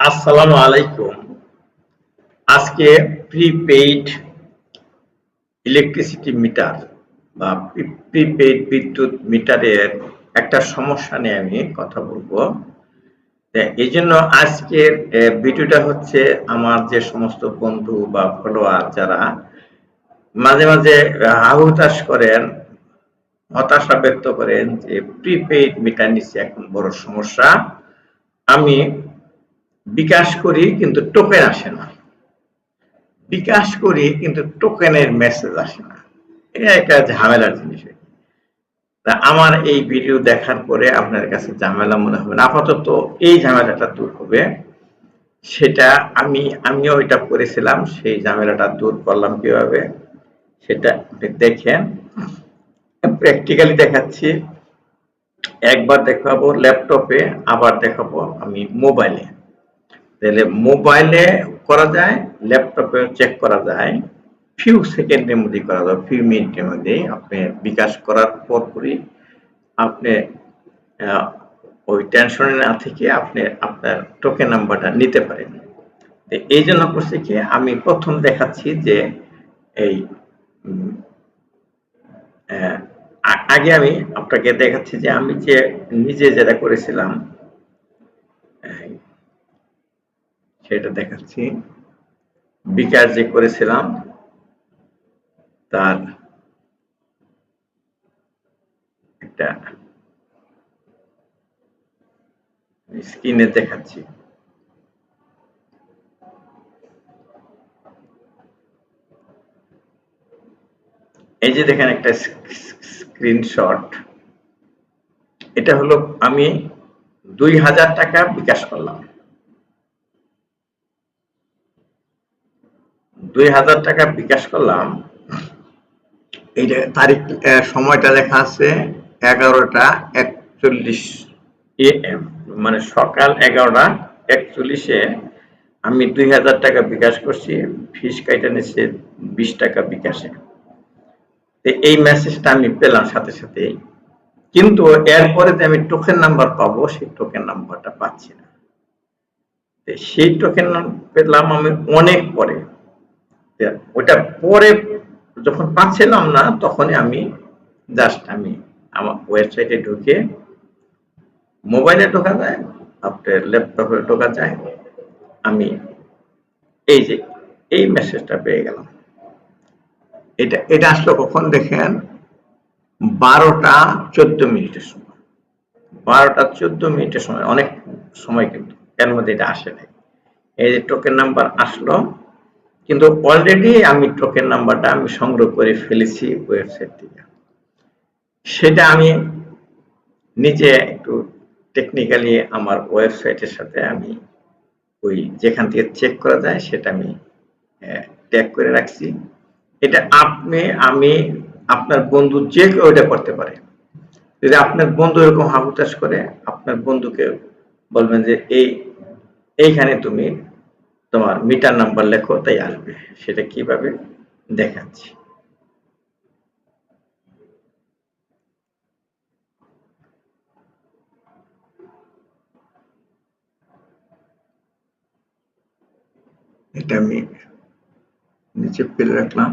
আসসালামু আলাইকুম। আজকে প্রিপেইড ইলেকট্রিসিটি মিটার বা প্রিপেইড বিদ্যুৎ মিটারের একটা সমস্যা নিয়ে আমি কথা বলব। এই জন্য আজকের ভিডিওটা হচ্ছে আমার যে সমস্ত বন্ধু বা ফলোয়ার যারা মাঝে মাঝে হাহুতাশ করেন, হতাশা ব্যক্ত করেন যে প্রিপেইড মিটার নিচ্ছে এখন বড় সমস্যা। আমি বিকাশ করি, কিন্তু টোকেন আসে না। বিকাশ করি, কিন্তু টোকেনের মেসেজ আসে না। এটা একটা ঝামেলার জিনিস তা আমার এই ভিডিও দেখার পরে আপনার কাছে ঝামেলা মনে হবে না। আপাতত এই ঝামেলাটা দূর হবে। সেটা আমি, আমিও এটা করেছিলাম, সেই ঝামেলাটা দূর করলাম কীভাবে, সেটা দেখেন। প্র্যাকটিক্যালি দেখাচ্ছি। একবার দেখাবো ল্যাপটপে আবার দেখাবো আমি মোবাইলে তাহলে মোবাইলে করা যায়, ল্যাপটপে চেক করা যায়। ফিউ সেকেন্ডের মধ্যে করা যায় ফিউ মিনিটের মধ্যে আপনি বিকাশ করার পরপরই আপনি ওই টেনশনে না থেকে আপনি আপনার টোকেন নাম্বারটা নিতে পারেন। এই জন্য করছি কি, আমি প্রথম দেখাচ্ছি যে এই আগে আমি আপনাকে দেখাচ্ছি যে আমি যে নিজে যেটা করেছিলাম এই, সেটা দেখাচ্ছি। বিকাশ যে করেছিলাম, তার একটা স্ক্রিনে দেখাচ্ছি। এই যে দেখেন একটা স্ক্রিনশট। এটা হলো আমি দুই হাজার টাকা বিকাশ করলাম। দুই হাজার টাকা বিকাশ করলাম। এই যে তারিখ সময়টা লেখা আছে এগারোটা একচল্লিশ এম। মানে সকাল এগারোটা একচল্লিশে আমি দুই হাজার টাকা বিকাশ করছি, ফিস কাইটা নিচ্ছে বিশ টাকা বিকাশে। এই মেসেজটা আমি পেলাম সাথে সাথে। কিন্তু এরপরে আমি টোকেন নাম্বার পাবো, সেই টোকেন নাম্বারটা পাচ্ছি না। সেই টোকেন পেলাম আমি অনেক পরে। ওটা পরে যখন পাচ্ছিলাম না, তখনই আমি জাস্ট আমি আমার ওয়েবসাইটে ঢুকে মোবাইলে ঢোকা যায় আপনার ল্যাপটপে ঢোকা যায়, আমি এই যে এই মেসেজটা পেয়ে গেলাম। এটা এটা আসলো কখন দেখেন? বারোটা চোদ্দ মিনিটের সময়। বারোটা চোদ্দ মিনিটের সময়, অনেক সময় কিন্তু এর মধ্যে এটা আসে নাই। এই যে টোকেন নাম্বার আসলো কিন্তু অলরেডি আমি টোকেন নাম্বারটা আমি সংগ্রহ করে ফেলেছি ওয়েবসাইট থেকে সেটা আমি নিজে একটু টেকনিক্যালি আমার ওয়েবসাইটের সাথে আমি ওই যেখান থেকে চেক করা যায় সেটা আমি ট্যাগ করে রাখছি। এটা আপনি, আমি, আপনার বন্ধু যে কেউ এটা করতে পারে। যদি আপনার বন্ধু এরকম হাবুতাস করে, আপনার বন্ধুকে বলবেন যে, এই, এইখানে তুমি তোমার মিটার নাম্বার লেখো, তাই আসবে। সেটা কীভাবে দেখাচ্ছি। এটা আমি নিচে ফেলে রাখলাম।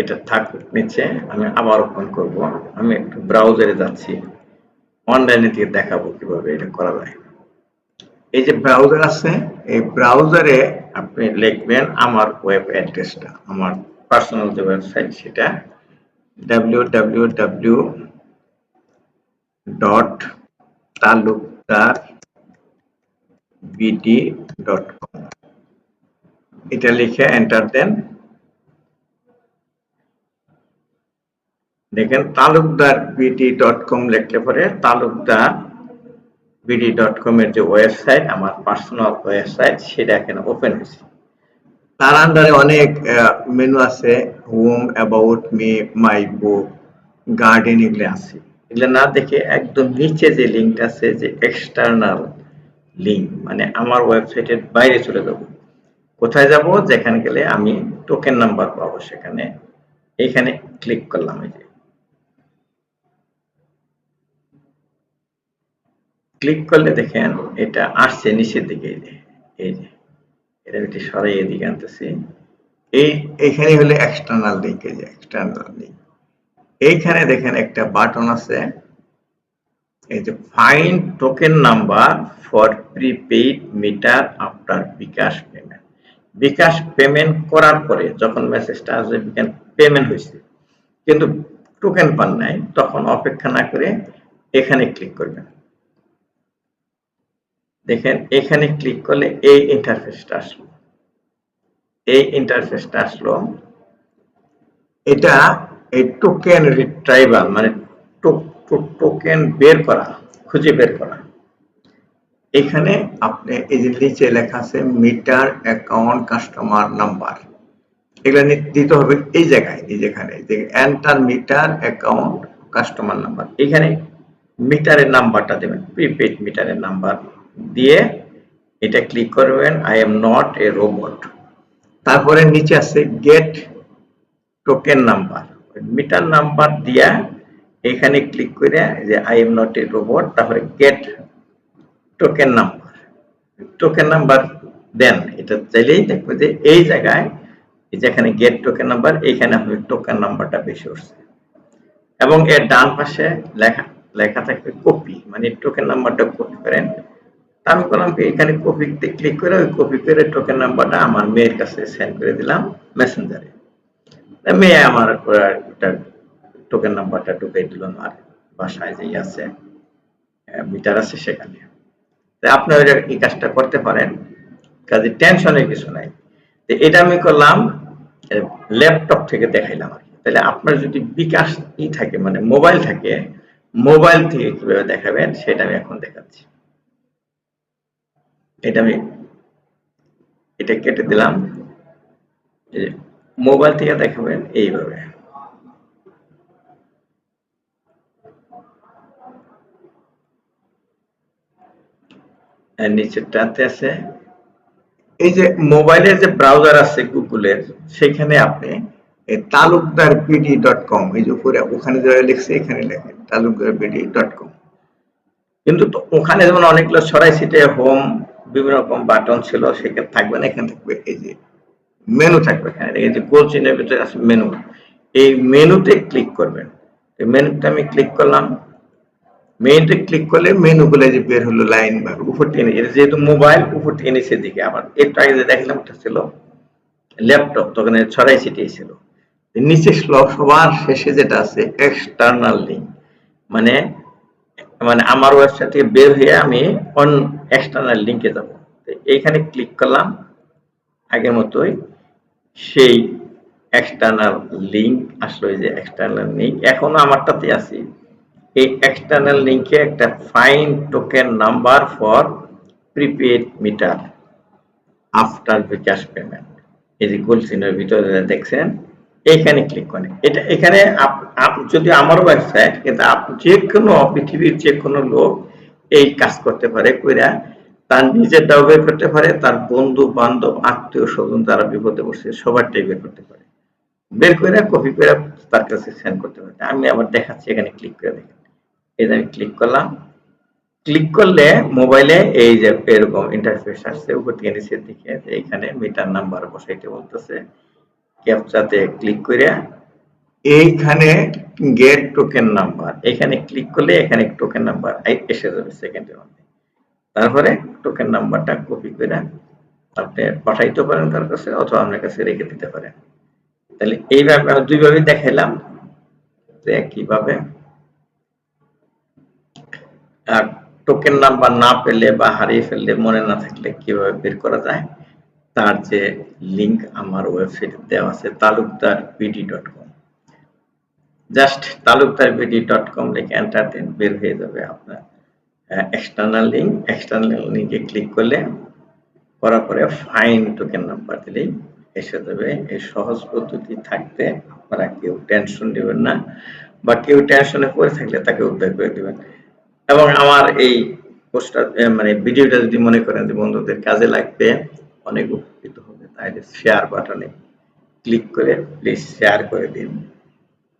এটা থাকুক নিচে, আমি আবার ওপেন করব। আমি একটু ব্রাউজারে যাচ্ছি। অনলাইনে থেকে দেখাবো কীভাবে এটা করা যায়। এই যে ব্রাউজার আছে, এই ব্রাউজারে আপনি লিখবেন আমার ওয়েব অ্যাড্রেসটা আমার পার্সোনাল যে ওয়েবসাইট সেটা, www dot Talukdar BD dot com এটা লিখে এন্টার দেন। দেখেন তালুকদার বিডি ডট কম লিখলে পরে তালুকদার বিডি ডট কম এর যে ওয়েবসাইট আমার পার্সোনাল ওয়েবসাইট সেটা এখানে ওপেন হয়েছে। তার আন্ডারে অনেক মেনু আছে home about me my book garden এগুলো আছে। এগুলো না দেখে একদম নিচে যে লিঙ্কটা আছে, যে এক্সটার্নাল লিঙ্ক মানে আমার ওয়েবসাইটের বাইরে চলে যাব। কোথায় যাব? যেখানে গেলে আমি টোকেন নাম্বার পাবো সেখানে। এখানে ক্লিক করলাম এই যে। ক্লিক করলে দেখেন এটা আসছে নিচের দিকে, এই যে এই যে, এটা একটু সরাই এদিকে আনতেছি। এই এইখানে হলে এক্সটার্নাল লিঙ্ক এই যে এক্সটার্নাল লিঙ্ক এইখানে দেখেন একটা বাটন আছে, এই যে find token number for prepaid meter after bKash payment bKash payment করার পরে যখন মেসেজটা আসবে, বিকাশ পেমেন্ট হয়েছে। কিন্তু টোকেন পান নাই, তখন অপেক্ষা না করে এখানে ক্লিক করবেন। দেখেন, এখানে ক্লিক করলে এই ইন্টারফেসটা আসলো। এই ইন্টারফেসটা আসলো। এটা এই টোকেন রিট্রাইভাল মানে টোকেন বের করা, খুঁজে বের করা। এখানে আপনি এই যে নিচে লেখা আছে মিটার অ্যাকাউন্ট কাস্টমার নাম্বার এগুলো দিতে হবে এই জায়গায়, এই যেখানে enter meter account customer number এখানে মিটারের নাম্বারটা দেবেন প্রিপেড মিটারের নাম্বার দিয়ে এটা ক্লিক করবেন I am not a robot তারপরে নিচে আছে get token number meter number দিয়া এখানে ক্লিক করে যে I am not a robot তারপরে get token number token number দেন। এটা চাইলেই দেখবে যে, এই জায়গায় যেখানে গেট টোকেন নাম্বার এইখানে আপনার টোকেন নাম্বারটা বেশি উঠছে এবং এর ডান পাশে লেখা লেখা থাকবে কপি মানে টোকেন নাম্বারটা কপি করেন। আমি করলাম কি, এখানে কপিতে ক্লিক করে ওই কপি করে টোকেন নাম্বারটা আমার মেয়ের কাছে সেন্ড করে দিলাম মেসেঞ্জারে মেয়ে আমার টোকেন নাম্বারটা দিল বাসায় যেই আছে মিটার আছে সেখানে। এই কাজটা করতে পারেন, কাজে টেনশনের কিছু নাই। এটা আমি করলাম ল্যাপটপ থেকে দেখাইলাম আর তাহলে আপনার যদি বিকাশ ই থাকে মানে মোবাইল থাকে মোবাইল থেকে কীভাবে দেখাবেন সেটা আমি এখন দেখাচ্ছি। এটা আমি, এটা কেটে দিলাম। মোবাইল থেকে দেখাবেন এইভাবে। নিচেরটাতে আছে, এই যে মোবাইলের যে ব্রাউজার আছে গুগলের, সেখানে আপনি তালুকদার বিডি ডট কম এই যে উপরে, ওখানে যারা লিখছে, এখানে লেখেন তালুকদার বিডি ডট কম কিন্তু ওখানে যেমন অনেকগুলো ছড়াই সিটে হোম বিভিন্ন রকম বাটন ছিল, সেখানে থাকবে না, এখানে থাকবে এই যে মেনু থাকবে এখানে। এই যে গোল চিহ্নের ভিতরে আছে মেনু এই মেনুতে ক্লিক করবেন। মেনুতে আমি ক্লিক করলাম। মেনুতে ক্লিক করলে মেনুগুলো যে বের হলো লাইন বা উপর টেনে, এটা যেহেতু মোবাইল উপর টেনে নিচের দিকে আবার একটু আগে যে দেখলাম, ওটা ছিল ল্যাপটপ তখন ছড়াই ছিটিয়ে ছিল। নিচে সবার শেষে যেটা আছে এক্সটার্নাল লিঙ্ক মানে মানে আমার ওয়েবসাইট থেকে বের হয়ে আমি অন এক্সটার্নাল লিঙ্কে যাব। এইখানে ক্লিক করলাম। আগের মতোই সেই এক্সটার্নাল লিঙ্ক আসলো যে এক্সটার্নাল লিঙ্ক এখনও আমারটাতে আছি। এই এক্সটার্নাল লিঙ্কে একটা find token number for prepaid meter after bKash payment এই যে গোল চিহ্নের ভিতরে দেখছেন? এইখানে ক্লিক করেন এটা এখানে যদি আমার ওয়েবসাইট কিন্তু যে কোনো পৃথিবীর যে কোনো লোক এই কাজ করতে পারে, কইরা তার নিজেরটাও বের করতে পারে, তার বন্ধু, বান্ধব, আত্মীয় স্বজন যারা বিপদে বসে সবারটাই বের করতে পারে। বের করে কপি করে তার কাছে সেন্ড করতে পারে। আমি আবার দেখাচ্ছি, এখানে ক্লিক করে দেখেন। এই আমি ক্লিক করলাম। ক্লিক করলে মোবাইলে এই যে এরকম ইন্টারফেস আসছে, উপর থেকে নিচের দিকে এখানে মিটার নাম্বার বসাইতে বলতেছে। ক্যাপচাতে ক্লিক করে এইখানে গেট টোকেন নাম্বার এখানে ক্লিক করলে এখানে টোকেন নাম্বার এসে যাবে সেকেন্ডের মধ্যে। তারপরে টোকেন নাম্বারটা কপি করে আপনি পাঠাইতে পারেন তার কাছে অথবা আপনার কাছে রেখে দিতে পারেন। তাহলে এইভাবে দুইভাবে দেখাইলাম যে কীভাবে টোকেন নাম্বার না পেলে বা হারিয়ে ফেললে মনে না থাকলে কীভাবে বের করা যায়। তার যে লিংক আমার ওয়েবসাইটে দেওয়া আছে Talukdar BD dot com just Talukdar BD dot com লিখে এন্টার দেন বের হয়ে যাবে আপনার এক্সটার্নাল লিঙ্ক এক্সটার্নাল লিঙ্কে ক্লিক করলে, করার পরে ফাইন টোকেন নাম্বার দিলেই এসে যাবে। এই সহজ পদ্ধতি থাকতে আপনারা কেউ টেনশন নেবেন না, বা কেউ টেনশনে পড়ে থাকলে তাকে উদ্ধার করে দেবেন। এবং আমার এই পোস্টার মানে ভিডিওটা যদি মনে করেন যে বন্ধুদের কাজে লাগবে অনেক উপকৃত হবে। তাহলে শেয়ার বাটনে ক্লিক করে প্লিজ শেয়ার করে দিন।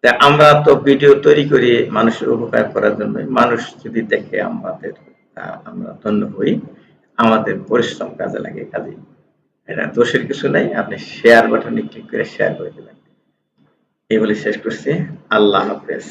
তা আমরা তো ভিডিও তৈরি করি মানুষের উপকার করার জন্য। মানুষ যদি দেখে আমাদের আমরা ধন্য হই। আমাদের পরিশ্রম কাজে লাগে কাজে এটা দোষের কিছু নাই, আপনি শেয়ার বাটনে ক্লিক করে শেয়ার করে দেবেন। এই বলে শেষ করছি। আল্লাহ হাফেজ।